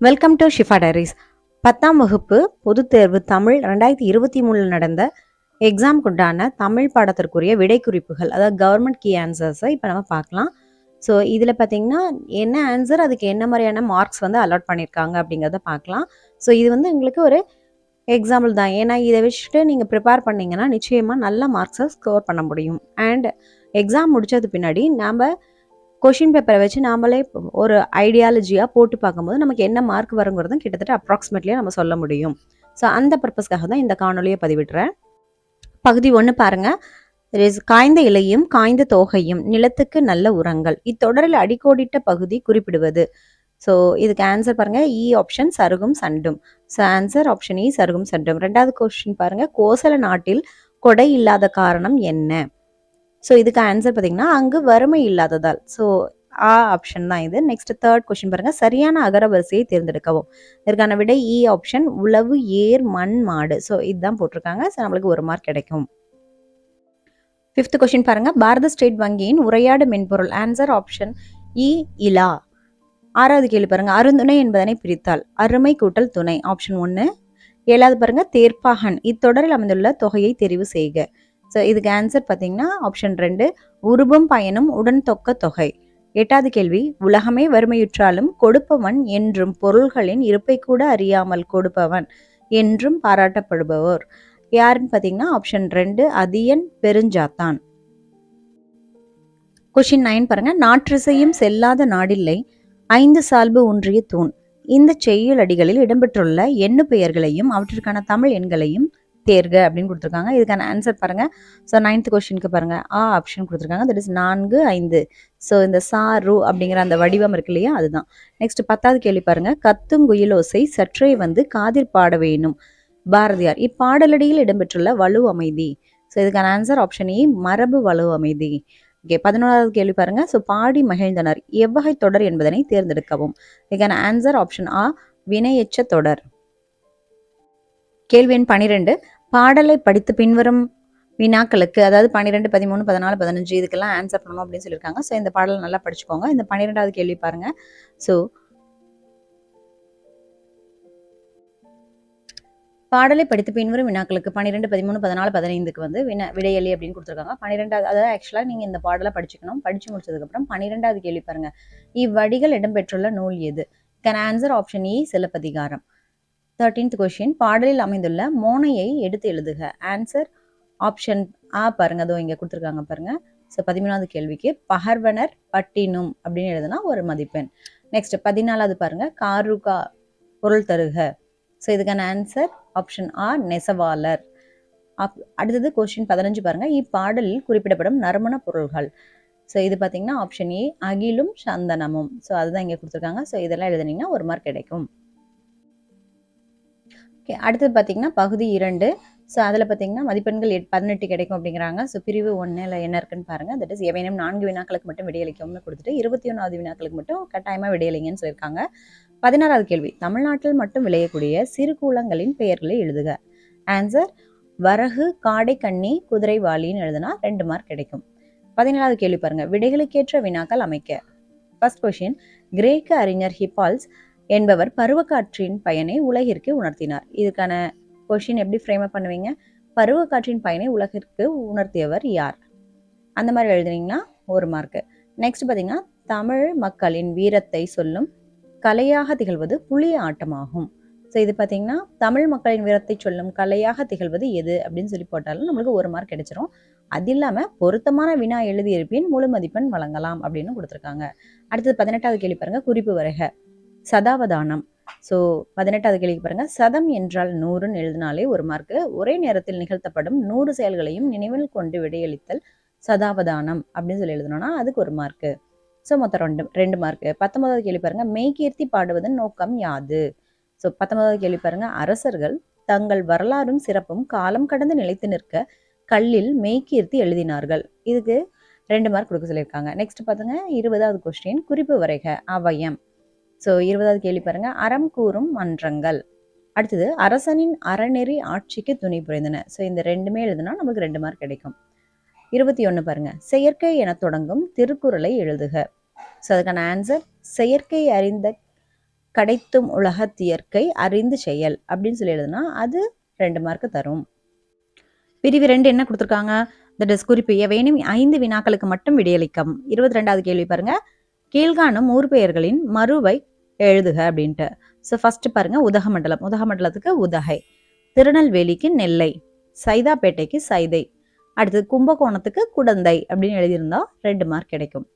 Welcome to Shifa diaries பத்தாம் வகுப்பு பொதுத் தேர்வு தமிழ் ரெண்டாயிரத்தி இருபத்தி மூணில் நடந்த எக்ஸாம்க்கு உண்டான தமிழ் பாடத்திற்குரிய விடை குறிப்புகள் அதாவது கவர்மெண்ட் கீ ஆன்சர்ஸை இப்போ நம்ம பார்க்கலாம். ஸோ இதில் பார்த்தீங்கன்னா என்ன ஆன்சர் அதுக்கு என்ன மாதிரியான மார்க்ஸ் வந்து அலாட் பண்ணியிருக்காங்க அப்படிங்கிறத பார்க்கலாம். ஸோ இது வந்து உங்களுக்கு ஒரு எக்ஸாம்பிள் தான். ஏன்னா இதை வச்சுட்டு நீங்கள் ப்ரிப்பேர் பண்ணிங்கன்னா நிச்சயமாக நல்ல மார்க்ஸை ஸ்கோர் பண்ண முடியும். அண்ட் எக்ஸாம் முடிச்சது பின்னாடி நாம் கொஷின் பேப்பரை வச்சு நாமளே ஒரு ஐடியாலஜியாக போட்டு பார்க்கும்போது நமக்கு என்ன மார்க் வருங்கிறதும் கிட்டத்தட்ட அப்ராக்சிமேட்லியாக நம்ம சொல்ல முடியும். ஸோ அந்த பர்பஸ்க்காக தான் இந்த காணொலியை பதிவிடுறேன். பகுதி ஒன்று பாருங்கள் காய்ந்த இலையும் காய்ந்த தோகையும் நிலத்துக்கு நல்ல உரங்கள். இத்தொடரில் அடிக்கோடிட்ட பகுதி குறிப்பிடுவது. ஸோ இதுக்கு ஆன்சர் பாருங்க. E இ ஆப்ஷன் சருகும் சண்டும். ஸோ ஆன்சர் ஆப்ஷன் இ சருகும் சண்டும். ரெண்டாவது கொஸ்டின் பாருங்க. கோசல நாட்டில் கொடை இல்லாத காரணம் என்ன? ஸோ இதுக்கு ஆன்சர் பார்த்தீங்கன்னா அங்கு வறுமை இல்லாததால். ஸோ ஆ ஆப்ஷன் தான் இது. நெக்ஸ்ட் தேர்ட் கொஸ்டின் பாருங்க. சரியான அகர வரிசையை தேர்ந்தெடுக்கவும். இதற்கான விடை இ ஆப்ஷன் உளவு ஏர் மண் மாடு. ஸோ இதுதான் போட்டிருக்காங்க. ஸோ நம்மளுக்கு ஒரு மார்க் கிடைக்கும். ஃபிஃப்த் கொஸ்டின் பாருங்க. பாரத ஸ்டேட் வங்கியின் உரையாடு மென்பொருள். ஆன்சர் ஆப்ஷன் இ இலா. ஆறாவது கேள்வி பாருங்க. அருந்துணை என்பதனை பிரித்தால். அருமை கூட்டல் துணை. ஆப்ஷன் ஒன்று ஏழாவது பாருங்க. தேர்ப்பாகன். இத்தொடரில் அமைந்துள்ள தொகையை தெரிவு செய்க. ஸோ இதுக்கு ஆன்சர் பார்த்தீங்கன்னா ஆப்ஷன் ரெண்டு உருபும் பயனும் உடன் தொக்க தொகை. எட்டாவது கேள்வி உலகமே வறுமையுற்றாலும் கொடுப்பவன் என்றும் பொருள்களின் இருப்பை கூட அறியாமல் கொடுப்பவன் என்றும் பாராட்டப்படுபவர். யாருன்னு பார்த்தீங்கன்னா ஆப்ஷன் ரெண்டு அதியன் பெருஞ்சாத்தான். கொஷின் நைன் பாருங்க நாற்றிசையும் செல்லாத நாடில்லை ஐந்து சால்பு ஒன்றிய தூண். இந்த செய்யுள் அடிகளில் இடம்பெற்றுள்ள எண்ணு பெயர்களையும் அவற்றிற்கான தமிழ் எண்களையும் தேர்க அப்படின்னு கொடுத்துருக்காங்க. இதுக்கான ஆன்சர் பாருங்கள் ஸோ நைன்த் கொஷினுக்கு பாருங்கள் ஆ ஆப்ஷன் கொடுத்துருக்காங்க. தட் இஸ் நான்கு ஐந்து. ஸோ இந்த சா ரூ அப்படிங்கிற அந்த வடிவம் இருக்கு இல்லையா? அதுதான். நெக்ஸ்ட் பத்தாவது கேள்வி பாருங்க. கத்தும் குயிலோசை சற்றே வந்து காதிர் பாட வேணும். பாரதியார் இப்பாடலடியில் இடம்பெற்றுள்ள வலு அமைதி. ஸோ இதுக்கான ஆன்சர் ஆப்ஷன் ஏ மரபு வலு அமைதி. ஓகே பதினோராவது கேள்வி பாருங்க. ஸோ பாடி மகிழ்ந்தனர். எவ்வகை தொடர் என்பதனை தேர்ந்தெடுக்கவும். இதுக்கான ஆன்சர் ஆப்ஷன் ஆ வினையெச்ச தொடர். கேள்வி எண் பனிரெண்டு. பாடலை படித்து பின்வரும் வினாக்களுக்கு அதாவது பன்னிரெண்டு பதிமூணு பதினாலு பதினஞ்சு இதுக்கெல்லாம் ஆன்சர் பண்ணணும் அப்படின்னு சொல்லியிருக்காங்க. ஸோ இந்த பாடலை நல்லா படிச்சுக்கோங்க. இந்த பன்னிரெண்டாவது கேள்வி பாருங்க. ஸோ பாடலை படித்து பின்வரும் வினாக்களுக்கு பன்னிரெண்டு பதிமூணு பதினாலு பதினைந்துக்கு வந்து வினா விடையலி அப்படின்னு கொடுத்துருக்காங்க. பன்னிரெண்டாவது அதாவது ஆக்சுவலாக நீங்கள் இந்த பாடலை படிச்சுக்கணும். படிச்சு முடிச்சதுக்கப்புறம் பன்னிரெண்டாவது கேள்வி பாருங்க. இவ்வடிகள் இடம்பெற்றுள்ள நூல் எது? கேன் ஆன்சர் ஆப்ஷன் இ சிலப்பதிகாரம். தேர்டீன்த் கொஷின் பாடலில் அமைந்துள்ள மோனையை எடுத்து எழுதுக. ஆன்சர் ஆப்ஷன் ஆ பாருங்க. அதோ இங்கே கொடுத்துருக்காங்க பாருங்க. ஸோ பதிமூணாவது கேள்விக்கு பகர்வனர் பட்டினும் அப்படின்னு எழுதுனா ஒரு மதிப்பெண். நெக்ஸ்ட் பதினாலாவது பாருங்க. காருகா பொருள் தருக. ஸோ இதுக்கான ஆன்சர் ஆப்ஷன் ஆ நெசவாளர். அப் அடுத்தது கொஸ்டின் பதினஞ்சு பாருங்க. இப்பாடலில் குறிப்பிடப்படும் நறுமண பொருள்கள். ஸோ இது பார்த்தீங்கன்னா ஆப்ஷன் ஏ அகிலும் சந்தனமும். ஸோ அதுதான் இங்கே கொடுத்துருக்காங்க. ஸோ இதெல்லாம் எழுதுனீங்கன்னா ஒரு மார்க் கிடைக்கும். ஓகே அடுத்தது பார்த்தீங்கன்னா பகுதி இரண்டு. ஸோ அதில் பார்த்தீங்கன்னா மதிப்பெண்கள் எட் பதினெட்டு கிடைக்கும் அப்படிங்கிறாங்க. ஸோ பிரிவு ஒன்றில் என்ன இருக்குன்னு பாருங்கள் தட் இஸ் எவையும் நான்கு வினாக்களுக்கு மட்டும் விடையளிக்கும்னு கொடுத்துட்டு இருபத்தி ஒன்றாவது வினாக்களுக்கு மட்டும் கட்டாயமாக விடையளிங்கன்னு சொல்லியிருக்காங்க. பதினாறாவது கேள்வி. தமிழ்நாட்டில் மட்டும் விளையக்கூடிய சிறு கூலங்களின் பெயர்களை எழுதுக. ஆன்சர் வரகு காடை கன்னி குதிரைவாளின்னு எழுதுனா ரெண்டு மார்க் கிடைக்கும். பதினேழாவது கேள்வி பாருங்கள் விடைகளுக்கேற்ற வினாக்கள் அமைக்க. ஃபர்ஸ்ட் கொஷின் கிரேக்க அறிஞர் ஹிப்பால்ஸ் என்பவர் பருவக்காற்றின் பயனை உலகிற்கு உணர்த்தினார். இதுக்கான கொஷின் எப்படி ஃப்ரேம் அப் பண்ணுவீங்க? பருவக்காற்றின் பயனை உலகிற்கு உணர்த்தியவர் யார்? அந்த மாதிரி எழுதுனீங்கன்னா ஒரு மார்க்கு நெக்ஸ்ட் பார்த்தீங்கன்னா தமிழ் மக்களின் வீரத்தை சொல்லும் கலையாக திகழ்வது புலி ஆட்டமாகும். ஸோ இது பார்த்தீங்கன்னா தமிழ் மக்களின் வீரத்தை சொல்லும் கலையாக திகழ்வது எது அப்படின்னு சொல்லி போட்டாலும் நம்மளுக்கு ஒரு மார்க் கிடைச்சிரும். அது இல்லாமல் பொருத்தமான வினா எழுதியிருப்பின் முழு மதிப்பெண் வழங்கலாம் அப்படின்னு கொடுத்துருக்காங்க. அடுத்தது பதினெட்டாவது கேள்வி பாருங்க. குறிப்பு வருக. சதாவதானம். ஸோ பதினெட்டாவது கேள்வி பாருங்க. சதம் என்றால் நூறுன்னு எழுதினாலே ஒரு மார்க்கு ஒரே நேரத்தில் நிகழ்த்தப்படும் நூறு செயல்களையும் நினைவில் கொண்டு விடையளித்தல் சதாவதானம் அப்படின்னு சொல்லி எழுதணும்னா அதுக்கு ஒரு மார்க்கு ஸோ மொத்தம் ரெண்டு ரெண்டு மார்க்கு பத்தொன்பதாவது கேள்வி பாருங்க. மெய்கீர்த்தி பாடுவதன் நோக்கம் யாது? ஸோ பத்தொன்பதாவது கேள்வி பாருங்க. அரசர்கள் தங்கள் வரலாறும் சிறப்பும் காலம் கடந்து நிலைத்து நிற்க கல்லில் மெய்கீர்த்தி எழுதினார்கள். இதுக்கு ரெண்டு மார்க் கொடுக்க சொல்லியிருக்காங்க. நெக்ஸ்ட் பார்த்துங்க இருபதாவது கொஸ்டின் குறிப்பு வரைக. அவயம். ஸோ இருபதாவது கேள்வி பாருங்க. அறம் கூறும் மன்றங்கள். அடுத்தது அரசனின் அறநெறி ஆட்சிக்கு துணை புரிந்தன. ஸோ இந்த ரெண்டுமே எழுதுனா நமக்கு ரெண்டு மார்க் கிடைக்கும். இருபத்தி ஒன்று பாருங்க. செயற்கை என தொடங்கும் திருக்குறளை எழுதுக. ஸோ அதுக்கான ஆன்சர் செயற்கை அறிந்த கிடைத்தும் உலகத்தியற்கை அறிந்து செயல் அப்படின்னு சொல்லி எழுதுனா அது ரெண்டு மார்க்கு தரும். பிரிவு ரெண்டு என்ன கொடுத்துருக்காங்க? இந்த இஸ் குறிப்பு எவையேனும் ஐந்து வினாக்களுக்கு மட்டும் விடையளிக்கும். இருபத்தி ரெண்டாவது கேள்வி பாருங்க. கீழ்காணும் ஊர் பெயர்களின் மறுவை எழுதுக அப்படின்ட்டு. ஸோ ஃபர்ஸ்ட் பாருங்க உதகமண்டலம். உதகமண்டலத்துக்கு உதகை. திருநெல்வேலிக்கு நெல்லை. சைதாப்பேட்டைக்கு சைதை. அடுத்தது கும்பகோணத்துக்கு குடந்தை அப்படின்னு எழுதியிருந்தா ரெண்டு மார்க் கிடைக்கும்.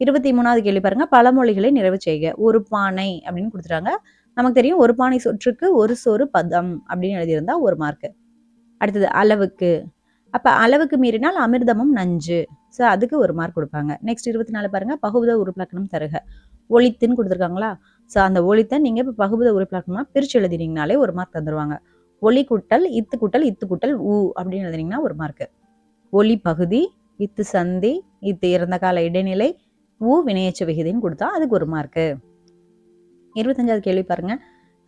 இருபத்தி மூணாவது கேள்வி பாருங்க பழமொழிகளை நிறைவு செய்க. ஒரு பானை அப்படின்னு கொடுத்துட்டாங்க. நமக்கு தெரியும் ஒரு பானை சொற்றுக்கு ஒரு சோறு பதம் அப்படின்னு எழுதியிருந்தா ஒரு மார்க்கு அடுத்தது அளவுக்கு. அப்போ அளவுக்கு மீறினால் அமிர்தமும் நஞ்சு. ஸோ அதுக்கு ஒரு மார்க் கொடுப்பாங்க. நெக்ஸ்ட் இருபத்தி நாலு பாருங்க பகுபத உருப்பிலக்கணம் தருக. ஒளித்துன்னு கொடுத்துருக்காங்களா? ஸோ அந்த ஒளித்தை நீங்கள் இப்போ பகுபத உருப்பிலக்கணமா பிரிச்சு எழுதினீங்கனாலே ஒரு மார்க் தந்துருவாங்க. ஒளி குட்டல் இத்து குட்டல் இத்து குட்டல் ஊ அப்படின்னு எழுதினீங்கன்னா ஒரு மார்க் ஒளி பகுதி இத்து சந்தி இத்து இறந்த கால இடைநிலை ஊ வினையச்ச விகுதின்னு கொடுத்தா அதுக்கு ஒரு மார்க்கு இருபத்தஞ்சாவது கேள்வி பாருங்க.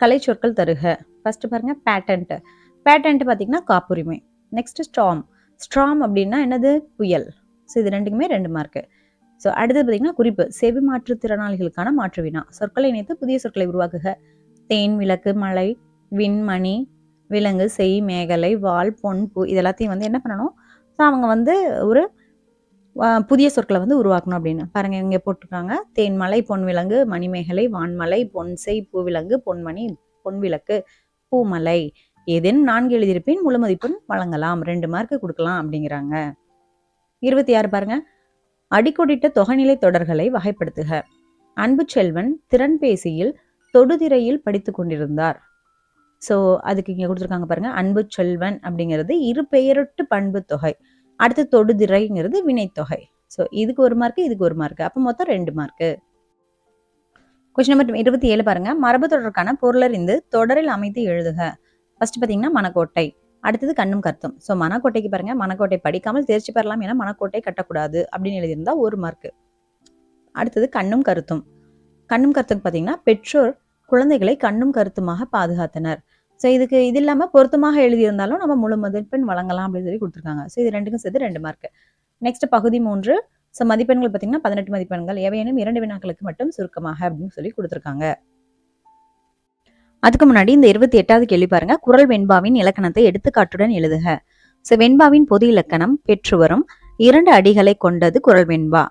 கலை சொற்கள் தருக. ஃபர்ஸ்ட் பாருங்க பேட்டன்ட் பேட்டன்ட் பார்த்தீங்கன்னா காப்புரிமை. நெக்ஸ்ட் ஸ்ட்ராம் ஸ்ட்ராம் அப்படின்னா என்னது? புயல். ஸோ இது ரெண்டுக்குமே ரெண்டு மார்க்கு ஸோ அடுத்தது பார்த்தீங்கன்னா குறிப்பு. செவி மாற்றுத்திறனாளிகளுக்கான மாற்று வினா. சொற்களை இணைத்து புதிய சொற்களை உருவாக்குக. தேன் விளக்கு மலை விண்மணி விலங்கு செய் மேகலை வால் பொன் பூ இது எல்லாத்தையும் வந்து என்ன பண்ணணும்? ஸோ அவங்க வந்து ஒரு புதிய சொற்களை வந்து உருவாக்கணும் அப்படின்னு. பாருங்க இங்கே போட்டிருக்காங்க. தேன்மலை பொன் விலங்கு மணிமேகலை வான்மலை பொன்செய் பூவிலங்கு பொன்மணி பொன்விளக்கு பூமலை ஏதேனும் நான்கு எழுதியிருப்பின் முழு மதிப்பெண் வழங்கலாம். ரெண்டு மார்க்கு கொடுக்கலாம் அப்படிங்கிறாங்க. இருபத்தி ஆறு பாருங்க. அடிக்கோடிட்ட தொகைநிலை தொடர்களை வகைப்படுத்துக. அன்பு செல்வன் திறன்பேசியில் தொடுதிரையில் படித்து கொண்டிருந்தார். ஸோ அதுக்கு இங்கே கொடுத்துருக்காங்க பாருங்க அன்பு செல்வன் அப்படிங்கிறது இரு பெயரொட்டு பண்பு தொகை. அடுத்து தொடுதிரைங்கிறது வினைத்தொகை ஸோ இதுக்கு ஒரு மார்க்கு இதுக்கு ஒரு மார்க்கு அப்போ மொத்தம் ரெண்டு மார்க்கு கொஸ்டின் நம்பர் இருபத்தி ஏழு பாருங்க. மரபு தொடருக்கான பொருளறிந்து தொடரில் அமைத்து எழுதுக. ஃபர்ஸ்ட் பார்த்தீங்கன்னா மணக்கோட்டை அடுத்தது கண்ணும் கருத்தும். ஸோ மணக்கோட்டைக்கு பாருங்க. மணக்கோட்டை படிக்காமல் தேர்ச்சி பெறலாம் என மனக்கோட்டை கட்டக்கூடாது அப்படின்னு எழுதியிருந்தா ஒரு மார்க்கு அடுத்தது கண்ணும் கருத்தும். கண்ணும் கருத்துக்கு பார்த்தீங்கன்னா பெற்றோர் குழந்தைகளை கண்ணும் கருத்துமாக பாதுகாத்தனர். ஸோ இதுக்கு இது இல்லாமல் பொருத்தமாக எழுதியிருந்தாலும் நம்ம முழு மதிப்பெண் வழங்கலாம் அப்படின்னு சொல்லி கொடுத்துருக்காங்க. ஸோ இது ரெண்டுக்கும் சேர்த்து ரெண்டு மார்க் நெக்ஸ்ட் பகுதி மூன்று. ஸோ மதிப்பெண்கள் பார்த்தீங்கன்னா பதினெட்டு மதிப்பெண்கள். எவையேனும் இரண்டு வினாக்களுக்கு மட்டும் சுருக்கமாக அப்படின்னு சொல்லி கொடுத்துருக்காங்க. அதுக்கு முன்னாடி இந்த இருபத்தி எட்டாவது கேள்வி பாருங்க. குரல் வெண்பாவின் இலக்கணத்தை எடுத்துக்காட்டுடன் எழுதுக. ஸோ வெண்பாவின் பொது இலக்கணம் பெற்று வரும் இரண்டு அடிகளை கொண்டது குரல் வெண்பா.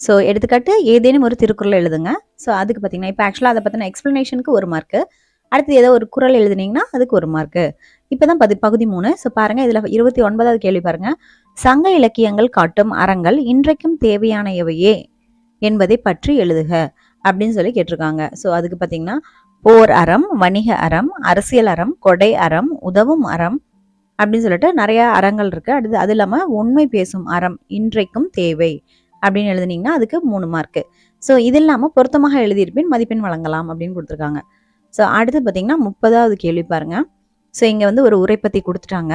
ஸோ எடுத்துக்காட்டு ஏதேனும் ஒரு திருக்குறள் எழுதுங்க. ஸோ அதுக்கு பார்த்தீங்கன்னா இப்போ ஆக்சுவலாக அதை பற்றின எக்ஸ்ப்ளனேஷனுக்கு ஒரு மார்க்கு அடுத்து ஏதோ ஒரு குறள் எழுதுனீங்கன்னா அதுக்கு ஒரு மார்க்கு இப்போதான் பதி பகுதி மூணு. ஸோ பாருங்க இதில் இருபத்தி ஒன்பதாவது கேள்வி பாருங்க. சங்க இலக்கியங்கள் காட்டும் அறங்கள் இன்றைக்கும் தேவையானவையே என்பதை பற்றி எழுதுக அப்படின்னு சொல்லி கேட்டிருக்காங்க. ஸோ அதுக்கு பார்த்தீங்கன்னா போர் அறம் வணிக அறம் அரசியல் அறம் கொடை அறம் உதவும் அறம் அப்படின்னு சொல்லிட்டு நிறைய அறங்கள் இருக்கு. அடுத்து அது இல்லாம உண்மை பேசும் அறம் இன்றைக்கும் தேவை அப்படின்னு எழுதுனீங்கன்னா அதுக்கு மூணு மார்க்கு ஸோ இது இல்லாம பொருத்தமாக எழுதியிருப்பின் மதிப்பெண் வழங்கலாம் அப்படின்னு கொடுத்துருக்காங்க. ஸோ அடுத்து பார்த்தீங்கன்னா முப்பதாவது கேள்வி பாருங்க. ஸோ இங்க வந்து ஒரு உரைப்பத்தி கொடுத்துட்டாங்க.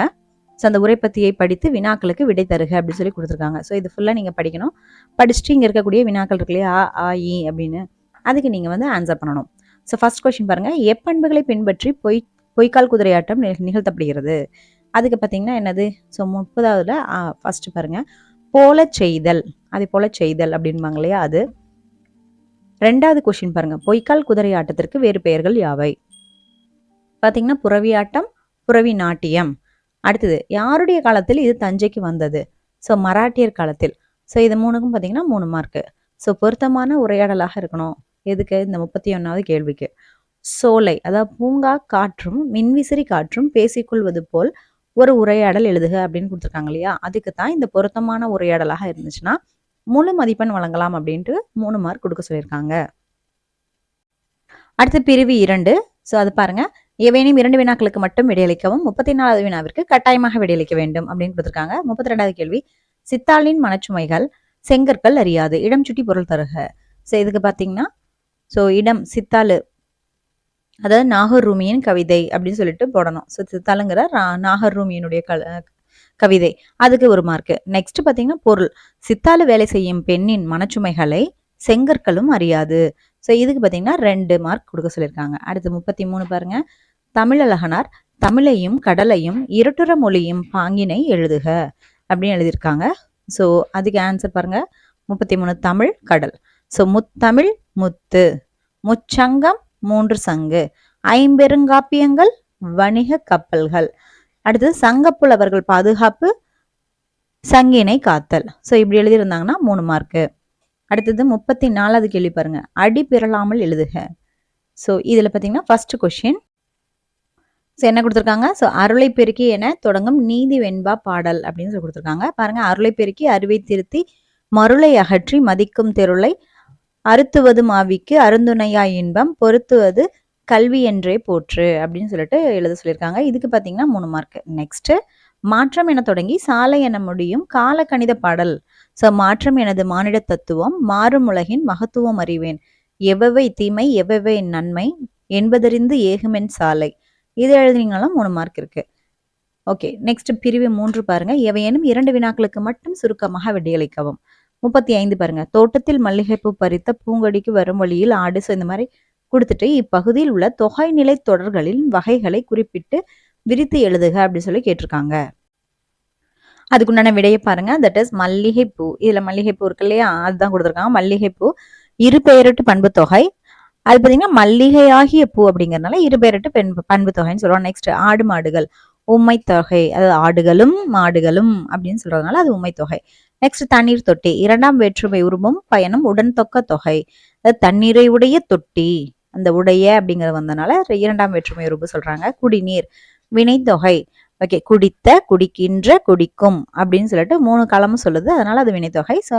ஸோ அந்த உரைப்பத்தியை படித்து வினாக்களுக்கு விடை தருக அப்படின்னு சொல்லி கொடுத்துருக்காங்க. ஸோ இது ஃபுல்லாக நீங்கள் படிக்கணும். படிச்சுட்டு இங்கே இருக்கக்கூடிய வினாக்கள் இருக்கு இல்லையா? ஆ ஆ இ அப்படின்னு. அதுக்கு நீங்கள் வந்து ஆன்சர் பண்ணணும். ஸோ ஃபஸ்ட் கொஷின் பாருங்கள் எப்பண்புகளை பின்பற்றி பொய் பொய்க்கால் குதிரையாட்டம் ஆட்டம் நிகழ்த்தப்படுகிறது? அதுக்கு பார்த்தீங்கன்னா என்னது? ஸோ முப்பதாவதுல ஃபஸ்ட்டு பாருங்கள் போல செய்தல். அதே போல செய்தல் அப்படின்பாங்க இல்லையா அது? ரெண்டாவது கொஷின் பாருங்கள் பொய்க்கால் குதிரை ஆட்டத்திற்கு வேறு பெயர்கள் யாவை? பார்த்தீங்கன்னா புறவியாட்டம் புறவி நாட்டியம். அடுத்தது யாருடைய காலத்தில் இது தஞ்சைக்கு வந்தது? ஸோ மராட்டியர் காலத்தில். ஸோ இது மூணுக்கும் பார்த்தீங்கன்னா மூணு மார்க்கு ஸோ பொருத்தமான உரையாடலாக இருக்கணும். எதுக்கு? இந்த முப்பத்தி ஒன்றாவது கேள்விக்கு. சோலை அதாவது பூங்கா காற்றும் மின்விசிறி காற்றும் பேசிக்கொள்வது போல் ஒரு உரையாடல் எழுதுக அப்படின்னு கொடுத்துருக்காங்க இல்லையா? அதுக்கு தான் இந்த பொருத்தமான உரையாடலாக இருந்துச்சுன்னா முழு மதிப்பெண் வழங்கலாம் அப்படின்ட்டு மூணு மார்க் கொடுக்க சொல்லியிருக்காங்க. அடுத்து பிரிவு இரண்டு. ஸோ அது பாருங்க. ஏவேனும் இரண்டு வினாக்களுக்கு மட்டும் விடையளிக்கவும் முப்பத்தி நாலாவது வினாவிற்கு கட்டாயமாக விடையளிக்க வேண்டும் அப்படின்னு கொடுத்துருக்காங்க. முப்பத்தி ரெண்டாவது கேள்வி. சித்தாளின் மனச்சுமைகள் செங்கற்கள் அறியாது. இடம் சுட்டி பொருள் தருக. ஸோ இதுக்கு பார்த்தீங்கன்னா ஸோ இடம் சித்தாளு. அதாவது நாகர் ரூமியின் கவிதை அப்படின்னு சொல்லிட்டு போடணும். ஸோ சித்தாளுங்கிற நாகர் ரூமியினுடைய கல கவிதை. அதுக்கு ஒரு மார்க்கு நெக்ஸ்ட் பார்த்தீங்கன்னா பொருள். சித்தாளு வேலை செய்யும் பெண்ணின் மனச்சுமைகளை செங்கற்களும் அறியாது. ஸோ இதுக்கு பார்த்தீங்கன்னா ரெண்டு மார்க் கொடுக்க சொல்லியிருக்காங்க. அடுத்து முப்பத்தி மூணு பாருங்க. தமிழழகனார் தமிழையும் கடலையும் இருட்டுற மொழியும் பாங்கினை எழுதுக அப்படின்னு எழுதியிருக்காங்க. ஸோ அதுக்கு ஆன்சர் பாருங்க. முப்பத்தி மூணு தமிழ் கடல். ஸோ முத்தமிழ் முத்து. முச்சங்கம் மூன்று சங்கு. ஐம்பெருங்காப்பியங்கள் வணிக கப்பல்கள். அடுத்தது சங்கப்புலவர்கள் பாதுகாப்பு சங்கினை காத்தல். ஸோ இப்படி எழுதியிருந்தாங்கன்னா மூணு மார்க்கு அடுத்தது முப்பத்தி நாலாவது கேள்வி பாருங்க. அடி பிறலாமல் எழுதுக. ஸோ இதில் பார்த்தீங்கன்னா ஃபர்ஸ்ட் கொஷின் ஸோ என்ன கொடுத்துருக்காங்க? ஸோ அருளை பெருக்கி என தொடங்கும் நீதி வெண்பா பாடல் அப்படின்னு சொல்லி கொடுத்துருக்காங்க. பாருங்க அருளை பெருக்கி அறிவை திருத்தி மருளை அகற்றி மதிக்கும் தெருளை அறுத்துவது மாவிக்கு அருந்துணையா இன்பம் பொருத்துவது கல்வி என்றே போற்று அப்படின்னு சொல்லிட்டு எழுத சொல்லியிருக்காங்க. இதுக்கு பார்த்தீங்கன்னா மூணு மார்க் நெக்ஸ்ட்டு மாற்றம் என தொடங்கி சாலை என முடியும் கால கணித பாடல். ஸோ மாற்றம் எனது மானிட தத்துவம் மாறும் உலகின் மகத்துவம் அறிவேன். எவ்வவை தீமை எவ்வவை நன்மை என்பதறிந்து ஏகுமென் சாலை. இது எழுதுனீங்கனாலும் மூணு மார்க் இருக்கு. ஓகே நெக்ஸ்ட் பிரிவு மூன்று பாருங்க. எவையேனும் இரண்டு வினாக்களுக்கு மட்டும் சுருக்கமாக விடையளிக்கவும். முப்பத்தி ஐந்து பாருங்க. தோட்டத்தில் மல்லிகைப்பூ பறித்த பூங்கொடிக்கு வரும் வழியில் ஆடு ஸோ இந்த மாதிரி கொடுத்துட்டு இப்பகுதியில் உள்ள தொகைநிலை தொடர்களின் வகைகளை குறிப்பிட்டு விரித்து எழுதுக அப்படின்னு சொல்லி கேட்டிருக்காங்க. அதுக்குண்டான விடையை பாருங்க. தட் இஸ் மல்லிகைப்பூ. இதுல மல்லிகைப்பூ இருக்கு இல்லையா? அதுதான் கொடுத்துருக்காங்க. மல்லிகைப்பூ இரு பெயரிட்டு பண்பு தொகை. அது பார்த்தீங்கன்னா மல்லிகையாகிய பூ அப்படிங்கறதுனால இரு பெயரிட்டு பெண் பண்பு தொகைன்னு சொல்லுவோம் நெக்ஸ்ட் ஆடு மாடுகள். உம்மை தொகை அதாவது ஆடுகளும் மாடுகளும் அப்படின்னு சொல்றதுனால அது உம்மை தொகை நெக்ஸ்ட் தண்ணீர் தொட்டி இரண்டாம் வேற்றுமை உருவம் பயணம் உடன் தொக்க தொகை. அதாவது தண்ணீரை உடைய தொட்டி அந்த உடைய அப்படிங்கிறது வந்தனால இரண்டாம் வேற்றுமை உருவம் சொல்றாங்க. குடிநீர் வினைத்தொகை. ஓகே குடித்த குடிக்கின்ற குடிக்கும் அப்படின்னு சொல்லிட்டு மூணு காலமும் சொல்லுது. அதனால அது வினைத்தொகை. ஸோ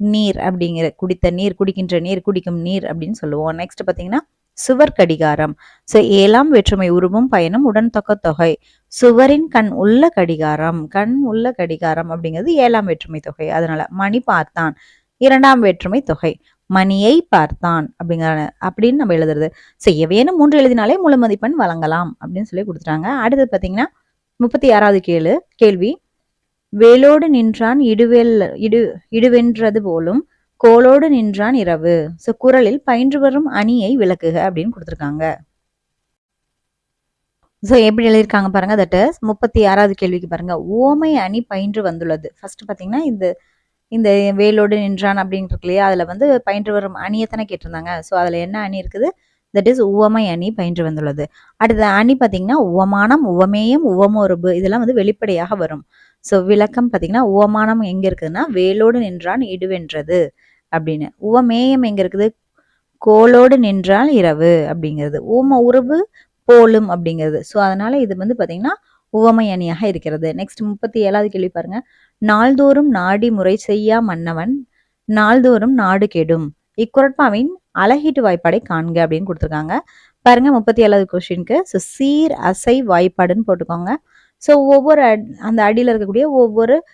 நீர் அப்படிங்கிற குடித்த நீர் குடிக்கின்ற நீர் குடிக்கும் நீர் அப்படின்னு சொல்லுவோம். நெக்ஸ்ட் பார்த்தீங்கன்னா சுவர் கடிகாரம். ஸோ ஏழாம் வேற்றுமை உருவும் பயணம் உடன் தொக்க தொகை. சுவரின் கண் உள்ள கடிகாரம். கண் உள்ள கடிகாரம் அப்படிங்கிறது ஏழாம் வேற்றுமை தொகை. அதனால மணி பார்த்தான். இரண்டாம் வேற்றுமை தொகை. மணியை பார்த்தான் அப்படிங்கிற அப்படின்னு நம்ம எழுதுறது. ஸோ எவையேனும் மூன்று எழுதினாலே முழு மதிப்பெண் வழங்கலாம் அப்படின்னு சொல்லி கொடுத்துட்டாங்க. அடுத்தது பார்த்தீங்கன்னா முப்பத்தி ஆறாவது கேளு கேள்வி. வேலோடு நின்றான் இடுவெல் இடு இடுவென்றது போலும் கோலோடு நின்றான் இரவு. ஸோ குரலில் பயின்று வரும் அணியை விளக்குக அப்படின்னு கொடுத்துருக்காங்க. ஸோ எப்படி எழுதியிருக்காங்க பாருங்க தட் இஸ் முப்பத்தி ஆறாவது கேள்விக்கு பாருங்க. ஓமை அணி பயின்று வந்துள்ளது. ஃபர்ஸ்ட் பார்த்தீங்கன்னா இந்த இந்த வேலோடு நின்றான் அப்படின்னு இருக்கு இல்லையா? அதில் வந்து பயின்று வரும் அணியை தானே கேட்டிருந்தாங்க. ஸோ அதில் என்ன அணி இருக்குது? தட் இஸ் உவமை அணி பயின்று வந்துள்ளது. அடுத்த அணி பார்த்தீங்கன்னா உவமானம் உவமேயம் உவமொருபு இதெல்லாம் வந்து வெளிப்படையாக வரும். ஸோ விளக்கம் பார்த்தீங்கன்னா உவமானம் எங்கே இருக்குதுன்னா வேலோடு நின்றான் இடுவென்றது. அப்படின்னு. உவமேயம் எங்க இருக்குது? கோலோடு நின்றால் இரவு அப்படிங்கிறது. ஊம உறவு போலும் அப்படிங்கிறது. ஸோ அதனால இது வந்து பார்த்தீங்கன்னா உவமை அணியாக இருக்கிறது. நெக்ஸ்ட் முப்பத்தி ஏழாவது கேள்வி பாருங்க. நாள்தோறும் நாடி முறை செய்யா மன்னவன் நாள்தோறும் நாடு கெடும். இக்குரட்பாவின் அழகீட்டு வாய்ப்பாடை காண்க அப்படின்னு கொடுத்துருக்காங்க. பாருங்க முப்பத்தி ஏழாவது கொஸ்டினுக்கு. ஸோ சீர் அசை வாய்ப்பாடுன்னு போட்டுக்கோங்க. ஸோ ஒவ்வொரு அட்- அந்த அடியில் இருக்கக்கூடிய ஒவ்வொரு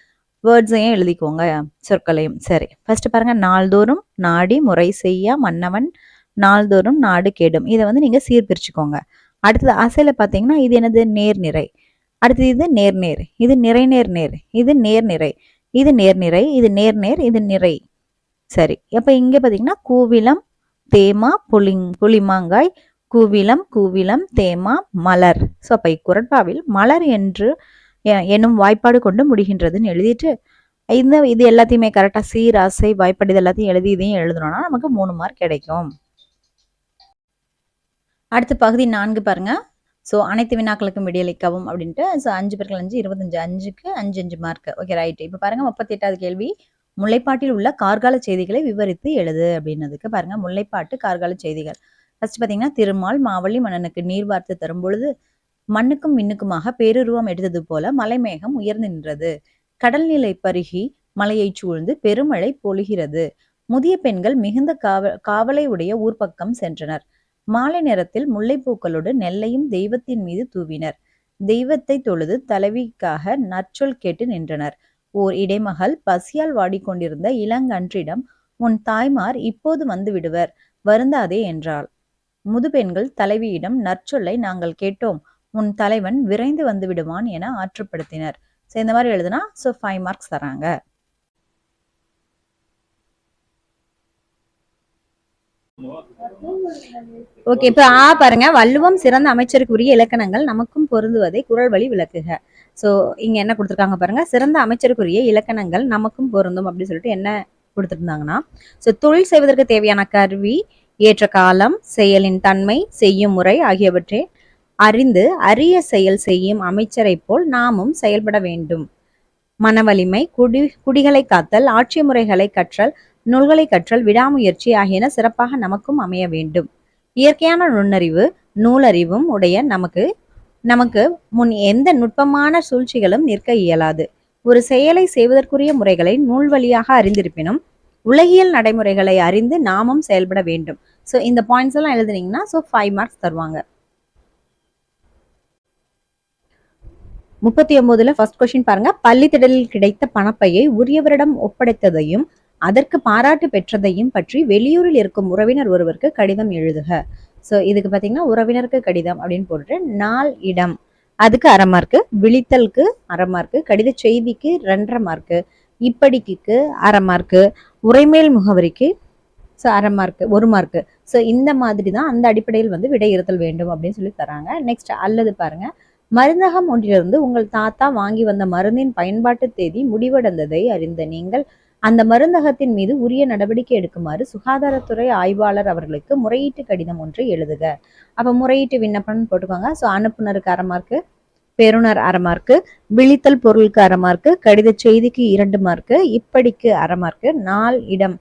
வேர்ட்ஸையும் எழுதிக்கோங்க சொற்களையும். சரி ஃபர்ஸ்ட் பாருங்க நாள்தோறும் நாடி முறை செய்யா மன்னவன் நாள்தோறும் நாடு கேடும். இதை வந்து நீங்க சீர் பிரிச்சுக்கோங்க அடுத்தது அசையில பார்த்தீங்கன்னா இது என்னது? நேர்நிறை. அடுத்தது இது நேர்நேர். இது நிறை நேர் நேர். இது நேர்நிறை. இது நேர்நிறை. இது நேர்நேர் இது நிறை. சரி அப்ப இங்க பாத்தீங்கன்னா கூவிலம் தேமா புளிங் புளிமாங்காய் கூவிலம் கூவிலம் தேமா மலர். ஸோ அப்ப இக்குரட்பாவில் மலர் என்று எனும் வாய்ப்பாடு கொண்டு முடிகின்றதுன்னு எழுதிட்டு இந்த இது எல்லாத்தையுமே கரெக்டா சீர் அசை வாய்ப்பாடு இது எல்லாத்தையும் எழுதி இதையும் எழுதணும்னா நமக்கு மூணு மார்க் கிடைக்கும். அடுத்த பகுதி நான்கு பாருங்க. ஸோ அனைத்து வினாக்களுக்கும் விடியளிக்கவும் அப்படின்ட்டு ஸோ அஞ்சு பேர்கள் அஞ்சு இருபத்தஞ்சு அஞ்சுக்கு அஞ்சு அஞ்சு மார்க் ஓகே ரைட் இப்போ பாருங்க முப்பத்தி எட்டாவது கேள்வி. முல்லைப்பாட்டில் உள்ள கார்கால செய்திகளை விவரித்து எழுது அப்படின்னதுக்கு பாருங்க முல்லைப்பாட்டு கார்கால செய்திகள். ஃபர்ஸ்ட் பார்த்தீங்கன்னா திருமால் மாவள்ளி மன்னனுக்கு நீர் வார்த்து தரும் பொழுது மண்ணுக்கும் மின்னுக்குமாக பேருருவம் எடுத்தது போல மலைமேகம் உயர்ந்து நின்றது. கடல் நிலை பருகி மலையைச் சூழ்ந்து பெருமழை பொழிகிறது. முதிய பெண்கள் மிகுந்த காவ காவலை உடைய ஊர்ப்பக்கம் சென்றனர். மாலை நேரத்தில் முல்லைப்பூக்களோடு நெல்லையும் தெய்வத்தின் மீது தூவினர். தெய்வத்தை தொழுது தலைவிக்காக நற்சொல் கேட்டு நின்றனர். ஓர் இடைமகள் பசியால் வாடிக்கொண்டிருந்த இளங்கன்றிடம் உன் தாய்மார் இப்போது வந்து விடுவர் வருந்தாதே என்றாள். முதுபெண்கள் தலைவியிடம் நற்சொல்லை நாங்கள் கேட்டோம். உன் தலைவன் விரைந்து வந்து விடுவான் என ஆற்றுப்படுத்தினர். ஸோ இந்த மாதிரி எழுதுனா ஸோ ஃபைவ் மார்க்ஸ் தராங்க ஓகே இப்போ ஆ பாருங்க. வள்ளுவம் சிறந்த அமைச்சருக்குரிய இலக்கணங்கள் நமக்கும் பொருந்துவதை குரல் வழி விளக்குக. ஸோ இங்க என்ன கொடுத்துருக்காங்க பாருங்க. சிறந்த அமைச்சருக்குரிய இலக்கணங்கள் நமக்கும் பொருந்தும் அப்படின்னு சொல்லிட்டு என்ன கொடுத்துருந்தாங்கன்னா ஸோ தொழில் செய்வதற்கு தேவையான கருவி ஏற்ற காலம் செயலின் தன்மை செய்யும் முறை ஆகியவற்றை அறிந்து அரிய செயல் செய்யும் அமைச்சரைப் போல் நாமும் செயல்பட வேண்டும். மனவலிமை குடி குடிகளை காத்தல் ஆட்சி முறைகளை கற்றல் நூல்களை கற்றல் விடாமுயற்சி ஆகியன சிறப்பாக நமக்கும் அமைய வேண்டும். இயற்கையான நுண்ணறிவு நூலறிவும் உடைய நமக்கு நமக்கு முன் எந்த நுட்பமான சூழ்ச்சிகளும் நிற்க இயலாது. ஒரு செயலை செய்வதற்குரிய முறைகளை நூல் வழியாக அறிந்திருப்பினும் உலகியல் நடைமுறைகளை அறிந்து நாமும் செயல்பட வேண்டும். ஸோ இந்த பாயிண்ட்ஸ் எல்லாம் எழுதுனீங்கன்னா ஸோ ஃபைவ் மார்க்ஸ் தருவாங்க. முப்பத்தி ஒன்பதுல ஃபர்ஸ்ட் கொஸ்டின் பாருங்க. பள்ளி திடலில் கிடைத்த பணப்பையை உரியவரிடம் ஒப்படைத்ததையும் அதற்கு பாராட்டு பெற்றதையும் பற்றி வெளியூரில் இருக்கும் உறவினர் ஒருவருக்கு கடிதம் எழுதுக. ஸோ இதுக்கு பார்த்தீங்கன்னா உறவினருக்கு கடிதம் அப்படின்னு போட்டு நாள் இடம். அதுக்கு அரை மார்க்கு விழித்தலுக்கு அரை மார்க்கு கடித செய்திக்கு ரெண்டரை மார்க்கு இப்படிக்கு அரை மார்க்கு உரைமேல் முகவரிக்கு ஸோ அரை மார்க்கு ஒரு மார்க்கு ஸோ இந்த மாதிரி தான் அந்த அடிப்படையில் வந்து விடையிறுத்தல் வேண்டும் அப்படின்னு சொல்லி தராங்க. நெக்ஸ்ட் அல்லது பாருங்க. மருந்தகம் ஒன்றிலிருந்து உங்கள் தாத்தா வாங்கி வந்த மருந்தின் பயன்பாட்டு தேதி முடிவடைந்ததை அறிந்த நீங்கள் அந்த மருந்தகத்தின் மீது உரிய நடவடிக்கை எடுக்குமாறு சுகாதாரத்துறை ஆய்வாளர் அவர்களுக்கு முறையீட்டு கடிதம் ஒன்றை எழுதுக. அப்ப முறையீட்டு விண்ணப்பம்னு போட்டுக்கோங்க. ஸோ அனுப்புனருக்கு அரை மார்க்கு பெறுநர் அரை மார்க்கு விழித்தல் பொருளுக்கு அரை மார்க்கு கடித செய்திக்கு இரண்டு மார்க்கு இப்படிக்கு அரை மார்க்கு நாள் இடம்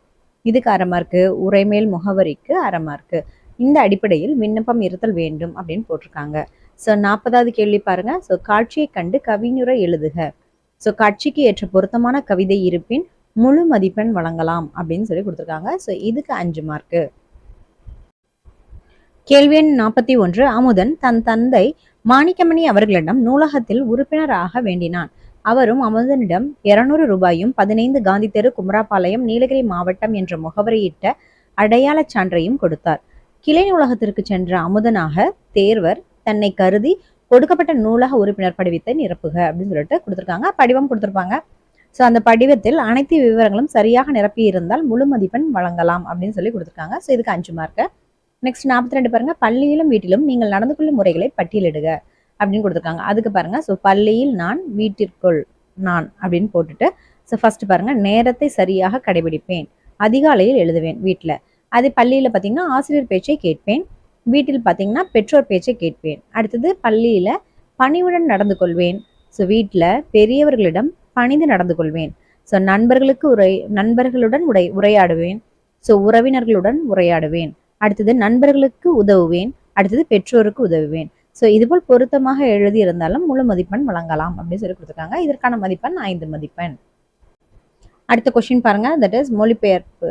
இதுக்கு அரை மார்க்கு உரைமேல் முகவரிக்கு அரை மார்க்கு இந்த அடிப்படையில் விண்ணப்பம் இருத்தல் வேண்டும் அப்படின்னு போட்டிருக்காங்க. ஸோ நாற்பதாவது கேள்வி பாருங்க. ஸோ காட்சியை கண்டு கவிஞரை எழுதுக. ஸோ காட்சிக்கு ஏற்ற பொருத்தமான கவிதை இருப்பின் முழு மதிப்பெண் வழங்கலாம் அப்படின்னு சொல்லி கொடுத்துருக்காங்க. ஸோ இதுக்கு அஞ்சு மார்க்கு கேள்வி எண் நாற்பத்தி ஒன்று. அமுதன் தன் தந்தை மாணிக்கமணி அவர்களிடம் நூலகத்தில் உறுப்பினராக வேண்டினான். அவரும் அமுதனிடம் இருநூறு ரூபாயும் பதினைந்து காந்தி தெரு குமராபாளையம் நீலகிரி மாவட்டம் என்ற முகவரியிட்ட அடையாளச் சான்றையும் கொடுத்தார். கிளை நூலகத்திற்கு சென்ற அமுதனாக தேர்வர் தன்னை கருதி கொடுக்கப்பட்ட நூலக உறுப்பினர் படிவத்தை நிரப்புக அப்படின்னு சொல்லிட்டு கொடுத்துருக்காங்க. படிவம் கொடுத்துருப்பாங்க. ஸோ அந்த படிவத்தில் அனைத்து விவரங்களும் சரியாக நிரப்பி இருந்தால் முழு மதிப்பெண் வழங்கலாம் அப்படின்னு சொல்லி கொடுத்துருக்காங்க. ஸோ இதுக்கு அஞ்சு மார்க்கு நெக்ஸ்ட் நாற்பத்தி ரெண்டு பாருங்க. பள்ளியிலும் வீட்டிலும் நீங்கள் நடந்து கொள்ளும் முறைகளை பட்டியலிடுக அப்படின்னு கொடுத்துருக்காங்க. அதுக்கு பாருங்க. ஸோ பள்ளியில் நான் வீட்டிற்குள் நான் அப்படின்னு போட்டுட்டு ஸோ ஃபர்ஸ்ட் பாருங்க. நேரத்தை சரியாக கடைபிடிப்பேன். அதிகாலையில் எழுதுவேன் வீட்டில் அதே பள்ளியில் பார்த்தீங்கன்னா ஆசிரியர் பேச்சை கேட்பேன். வீட்டில் பார்த்தீங்கன்னா பெற்றோர் பேச்சை கேட்பேன். அடுத்தது பள்ளியில் பணிவுடன் நடந்து கொள்வேன். ஸோ வீட்டில் பெரியவர்களிடம் பணிந்து நடந்து கொள்வேன். ஸோ நண்பர்களுக்கு உரை நண்பர்களுடன் உரை உரையாடுவேன். ஸோ உறவினர்களுடன் உரையாடுவேன். அடுத்தது நண்பர்களுக்கு உதவுவேன். அடுத்தது பெற்றோருக்கு உதவுவேன். ஸோ இதுபோல் பொருத்தமாக எழுதி இருந்தாலும் முழு மதிப்பெண் வழங்கலாம் அப்படின்னு சொல்லி கொடுத்துருக்காங்க. இதற்கான மதிப்பெண் ஐந்து மதிப்பெண். அடுத்த கொஸ்டின் பாருங்க. தட் இஸ் மொழிபெயர்ப்பு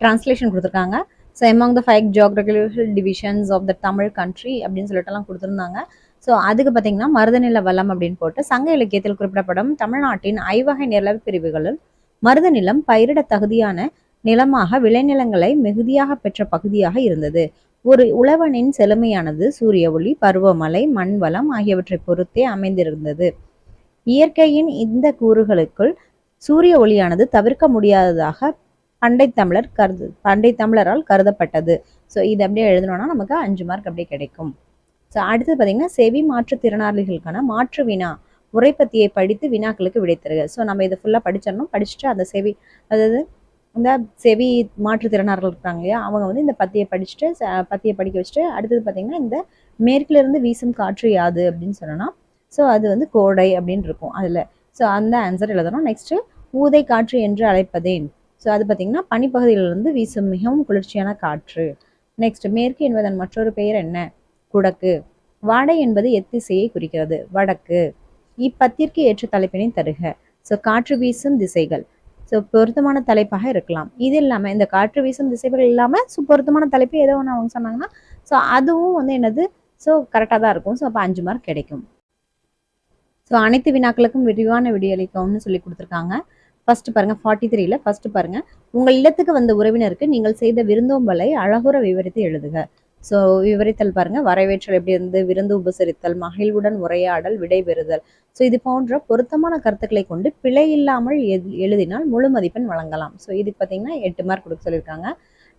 டிரான்ஸ்லேஷன் கொடுத்துருக்காங்க. So among the five geographical divisions of the Tamil country அப்படின்னு சொல்லிட்டுலாம் கொடுத்துருந்தாங்க. ஸோ அதுக்கு பார்த்தீங்கன்னா மருதநில வளம் அப்படின்னு போட்டு சங்க இலக்கியத்தில் குறிப்பிடப்படும் தமிழ்நாட்டின் ஐவகை நில பிரிவுகளில் மருத நிலம் பயிரிட தகுதியான நிலமாக விளைநிலங்களை மிகுதியாக பெற்ற பகுதியாக இருந்தது. ஒரு உழவனின் செழுமையானது சூரிய ஒளி பருவமழை மண் வளம் ஆகியவற்றை பொறுத்தே அமைந்திருந்தது. இயற்கையின் இந்த கூறுகளுக்குள் சூரிய ஒளியானது தவிர்க்க முடியாததாக பண்டை தமிழர் கருது பண்டை தமிழரால் கருதப்பட்டது. ஸோ இது அப்படியே எழுதணும்னா நமக்கு அஞ்சு மார்க் அப்படியே கிடைக்கும். ஸோ அடுத்தது பார்த்தீங்கன்னா செவி மாற்றுத்திறனாளிகளுக்கான மாற்று வினா உரைப்பத்தியை படித்து வினாக்களுக்கு விடைத்தருக ஸோ நம்ம இதை ஃபுல்லாக படிச்சிடணும். படிச்சுட்டு அந்த செவி அதாவது இந்த செவி மாற்றுத்திறனாளர்கள் இருக்காங்க இல்லையா அவங்க வந்து இந்த பத்தியை படிச்சுட்டு ச- பத்தியை படிக்க வச்சுட்டு அடுத்தது பார்த்தீங்கன்னா இந்த மேற்கிலிருந்து வீசும் காற்று யாது அப்படின்னு சொன்னோன்னா ஸோ அது வந்து கோடை அப்படின்னு இருக்கும் அதில். ஸோ அந்த ஆன்சர் எழுதணும். நெக்ஸ்ட்டு ஊதை காற்று என்று அழைப்பதேன். ஸோ அது பார்த்திங்கன்னா பனிப்பகுதியிலிருந்து வீசும் மிகவும் குளிர்ச்சியான காற்று. நெக்ஸ்ட் மேற்கு என்பதன் மற்றொரு பெயர் என்ன? குடக்கு. வாடை என்பது எத்திசையை குறிக்கிறது. வடக்கு. இப்பத்திற்கு ஏற்ற தலைப்பினை தருக. ஸோ காற்று வீசும் திசைகள். ஸோ பொருத்தமான தலைப்பாக இருக்கலாம். இது இல்லாமல் இந்த காற்று வீசும் திசைகள் இல்லாமல் ஸோ பொருத்தமான தலைப்பு ஏதோ ஒன்று அவங்க சொன்னாங்கன்னா ஸோ அதுவும் வந்து என்னது? ஸோ கரெக்டாக தான் இருக்கும். ஸோ அப்போ அஞ்சு மார்க் கிடைக்கும். ஸோ அனைத்து வினாக்களுக்கும் விரிவான விடியளிக்கும்னு சொல்லி கொடுத்துருக்காங்க. ஃபர்ஸ்ட் பாருங்க ஃபார்ட்டி த்ரீல ஃபர்ஸ்ட் பாருங்க. உங்கள் இல்லத்துக்கு வந்த உறவினருக்கு நீங்கள் செய்த விருந்தோம்பலை அழகுற விவரித்து எழுதுக. ஸோ விவரித்தல் பாருங்க வரவேற்றல் எப்படி இருந்து விருந்து உபசரித்தல் மகிழ்வுடன் உரையாடல் விடைபெறுதல் ஸோ இது போன்ற பொருத்தமான கருத்துக்களை கொண்டு பிழை இல்லாமல் எழு- எழுதினால் முழு மதிப்பெண் வழங்கலாம். ஸோ இதுக்கு பார்த்தீங்கன்னா எட்டு மார்க் கொடுக்க சொல்லியிருக்காங்க.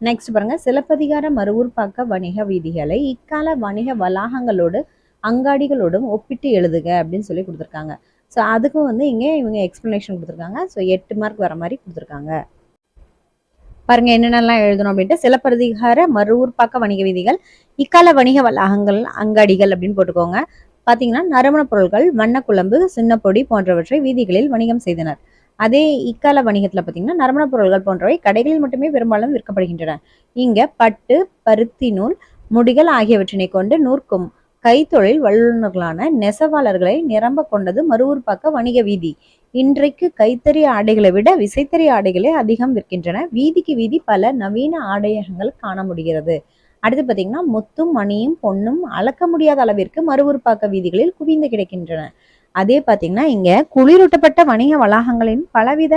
நெக்ஸ்ட் பாருங்க சிலப்பதிகார மறுவூர்பாக்க வணிக வீதிகளை இக்கால வணிக வளாகங்களோடு அங்காடிகளோடும் ஒப்பிட்டு எழுதுக அப்படின்னு சொல்லி கொடுத்துருக்காங்க. ஸோ அதுக்கும் வந்து இங்கே இவங்க எக்ஸ்ப்ளனேஷன் கொடுத்துருக்காங்க. ஸோ எட்டு மார்க் வர மாதிரி கொடுத்துருக்காங்க. பாருங்க என்னென்னலாம் எழுதணும் அப்படின்ட்டு சிலப்பதிகார மறுவூர்பாக்க வணிக விதிகள் இக்கால வணிக வளாகங்கள் அங்காடிகள் அப்படின்னு போட்டுக்கோங்க. பாத்தீங்கன்னா நறுமணப் பொருட்கள் வண்ணக்குழம்பு சின்னப்பொடி போன்றவற்றை வீதிகளில் வணிகம் செய்தனர். அதே இக்கால வணிகத்தில் பார்த்தீங்கன்னா நறுமணப் பொருட்கள் போன்றவை கடைகளில் மட்டுமே பெரும்பாலும் விற்கப்படுகின்றன. இங்க பட்டு பருத்தி நூல் முடிகள் ஆகியவற்றினை கொண்டு நூற்கும் கைத்தொழில் வல்லுநர்களான நெசவாளர்களை நிரம்ப கொண்டது மறுவூர்ப்பாக்க வணிக வீதி. இன்றைக்கு கைத்தறி ஆடைகளை விட விசைத்தறி ஆடைகளே அதிகம் விற்கின்றன. வீதிக்கு வீதி பல நவீன ஆடையகங்கள் காண முடிகிறது. அடுத்து பார்த்தீங்கன்னா முத்தும் மணியும் பொண்ணும் அளக்க முடியாத அளவிற்கு மறுவூர்ப்பாக்க வீதிகளில் குவிந்து கிடக்கின்றன. அதே பார்த்தீங்கன்னா இங்க குளிரூட்டப்பட்ட வணிக வளாகங்களின் பலவித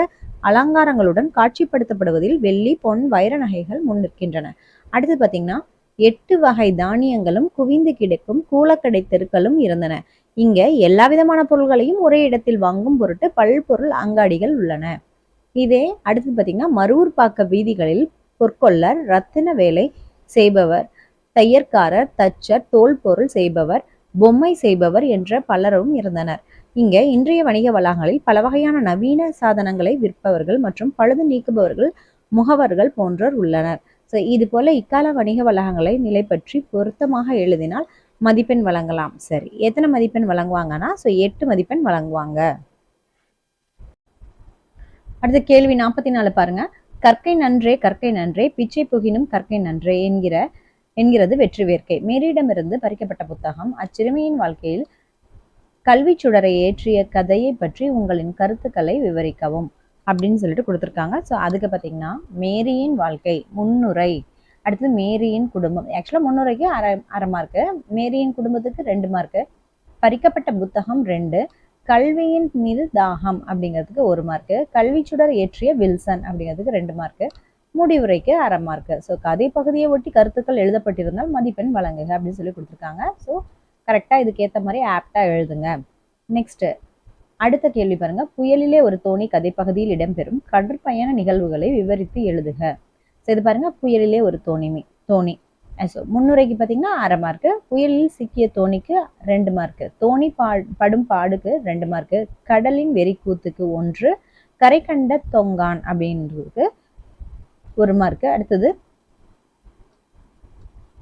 அலங்காரங்களுடன் காட்சிப்படுத்தப்படுவதில் வெள்ளி பொன் வைர நகைகள் முன் நிற்கின்றன. அடுத்து பார்த்தீங்கன்னா எட்டு வகை தானியங்களும் குவிந்து கிடக்கும் கூலக்கடை தெருக்களும் இருந்தன. இங்க எல்லா விதமான பொருள்களையும் ஒரே இடத்தில் வாங்கும் பொருட்டு பல்பொருள் அங்காடிகள் உள்ளன. இதே அடுத்து பார்த்தீங்கன்னா மருவூர்பாக்க வீதிகளில் பொற்கொள்ளர் ரத்தின வேலை செய்பவர் தையற்காரர் தச்சர் தோல் பொருள் செய்பவர் பொம்மை செய்பவர் என்ற பலரும் இருந்தனர். இங்க இன்றைய வணிக வளாகங்களில் பல வகையான நவீன சாதனங்களை விற்பவர்கள் மற்றும் பழுது நீக்குபவர்கள் முகவர்கள் போன்றோர் உள்ளனர். ஸோ இது போல் இக்கால வணிக வளாகங்களை நிலை பற்றி பொருத்தமாக எழுதினால் மதிப்பெண் வழங்கலாம். சரி எத்தனை மதிப்பெண் வழங்குவாங்கன்னா? ஸோ எட்டு மதிப்பெண் வழங்குவாங்க. அடுத்த கேள்வி நாற்பத்தி நாலு பாருங்க. கற்கை நன்றே கற்கை நன்றே பிச்சை புகினும் கற்கை நன்றே என்கிற என்கிறது வெற்றி வேர்க்கை. மேரியிடமிருந்து பறிக்கப்பட்ட புத்தகம் அச்சிறுமியின் வாழ்க்கையில் கல்வி சுடரை ஏற்றிய கதையை பற்றி உங்களின் கருத்துக்களை விவரிக்கவும். அப்படின்னு சொல்லிட்டு கொடுத்துருக்காங்க. ஸோ அதுக்கு பார்த்தீங்கன்னா மேரியின் வாழ்க்கை முன்னுரை. அடுத்தது மேரியின் குடும்பம். ஆக்சுவலாக முன்னுரைக்கு அரை அரை மார்க்கு மேரியின் குடும்பத்துக்கு ரெண்டு மார்க்கு பறிக்கப்பட்ட புத்தகம் ரெண்டு. கல்வியின் மீது தாகம் அப்படிங்கிறதுக்கு ஒரு மார்க்கு கல்வி சுடர் ஏற்றிய வில்சன் அப்படிங்கிறதுக்கு ரெண்டு மார்க்கு முடிவுரைக்கு அரை மார்க்கு ஸோ கதை பகுதியை ஒட்டி கருத்துக்கள் எழுதப்பட்டிருந்தால் மதிப்பெண் வழங்குக அப்படின்னு சொல்லி கொடுத்துருக்காங்க. ஸோ கரெக்டாக இதுக்கேற்ற மாதிரி ஆப்டாக எழுதுங்க. நெக்ஸ்ட்டு அடுத்த கேள்வி பாருங்க. புயலிலே ஒரு தோணி கதைப்பகுதியில் இடம்பெறும். கடற்பயண நிகழ்வுகளை விவரித்து எழுதுக. ஸோ இது பாருங்க. புயலிலே ஒரு தோணிமே தோணி. ஸோ முன்னுரைக்கு பார்த்தீங்கன்னா அரை மார்க்கு புயலில் சிக்கிய தோணிக்கு ரெண்டு மார்க்கு தோணி பா படும் பாடுக்கு ரெண்டு மார்க்கு கடலின் வெறிக்கூத்துக்கு ஒன்று. கரை கண்ட தொங்கான் அப்படின்றதுக்கு ஒரு மார்க்கு அடுத்தது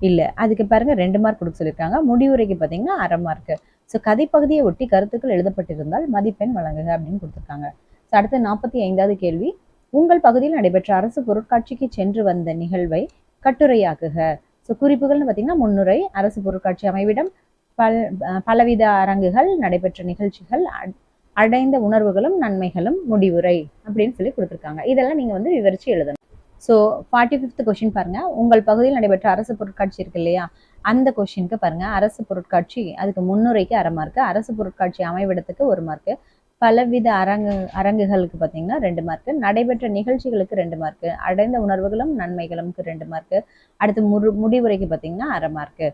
இல்லை. அதுக்கு பாருங்க ரெண்டு மார்க் கொடுக்க சொல்லியிருக்காங்க. முடிவுரைக்கு பார்த்தீங்கன்னா அரை மார்க்கு ஸோ கதைப்பகுதியை ஒட்டி கருத்துக்கள் எழுதப்பட்டிருந்தால் மதிப்பெண் வழங்குக அப்படின்னு கொடுத்துருக்காங்க. ஸோ அடுத்து நாற்பத்தி ஐந்தாவது கேள்வி. உங்கள் பகுதியில் நடைபெற்ற அரசு பொருட்காட்சிக்கு சென்று வந்த நிகழ்வை கட்டுரையாக்குக. ஸோ குறிப்புகள்னு பார்த்தீங்கன்னா முன்னுரை அரசு பொருட்காட்சி அமைவிடம் பல் பலவித அரங்குகள் நடைபெற்ற நிகழ்ச்சிகள் அடைந்த உணர்வுகளும் நன்மைகளும் முடிவுரை அப்படின்னு சொல்லி கொடுத்துருக்காங்க. இதெல்லாம் நீங்கள் வந்து விவரித்து எழுதணும். ஸோ ஃபார்ட்டி ஃபிஃப்த் கொஷின் பாருங்க. உங்கள் பகுதியில் நடைபெற்ற அரசு பொருட்காட்சி இருக்கு இல்லையா? அந்த கொஷினுக்கு பாருங்க அரசு பொருட்காட்சி அதுக்கு முன்னுரைக்கு அரை மார்க்கு அரசு பொருட்காட்சி அமைவிடத்துக்கு ஒரு மார்க்கு பலவித அரங்கு அரங்குகளுக்கு பார்த்தீங்கன்னா ரெண்டு மார்க்கு நடைபெற்ற நிகழ்ச்சிகளுக்கு ரெண்டு மார்க்கு அடைந்த உணர்வுகளும் நன்மைகளுக்கு ரெண்டு மார்க்கு அடுத்து முரு முடிவுரைக்கு பார்த்தீங்கன்னா அரை மார்க்கு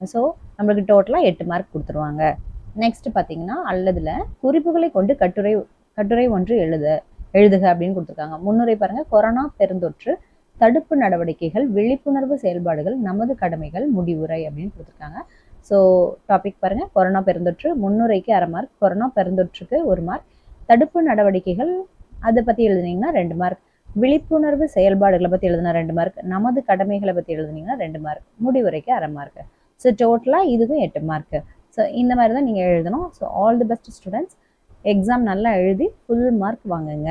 ஸோ நம்மளுக்கு டோட்டலாக எட்டு மார்க் கொடுத்துருவாங்க. நெக்ஸ்ட் பார்த்தீங்கன்னா அல்லதுல குறிப்புகளை கொண்டு கட்டுரை கட்டுரை ஒன்று எழுத எழுதுக அப்படின்னு கொடுத்துருக்காங்க. முன்னுரை பாருங்க கொரோனா பெருந்தொற்று தடுப்பு நடவடிக்கைகள் விழிப்புணர்வு செயல்பாடுகள் நமது கடமைகள் முடிவுரை அப்படின்னு கொடுத்துருக்காங்க. ஸோ டாபிக் பாருங்கள் கொரோனா பெருந்தொற்று முன்னுரைக்கு அரை மார்க் கொரோனா பெருந்தொற்றுக்கு ஒரு மார்க் தடுப்பு நடவடிக்கைகள் அதை பற்றி எழுதுனீங்கன்னா ரெண்டு மார்க் விழிப்புணர்வு செயல்பாடுகளை பற்றி எழுதுனா ரெண்டு மார்க் நமது கடமைகளை பற்றி எழுதுனீங்கன்னா ரெண்டு மார்க் முடிவுரைக்கு அரை மார்க் ஸோ டோட்டலாக இதுக்கும் எட்டு மார்க்கு ஸோ இந்த மாதிரி தான் நீங்கள் எழுதணும். So all the best students exam நல்லா எழுதி ஃபுல் மார்க் வாங்குங்க.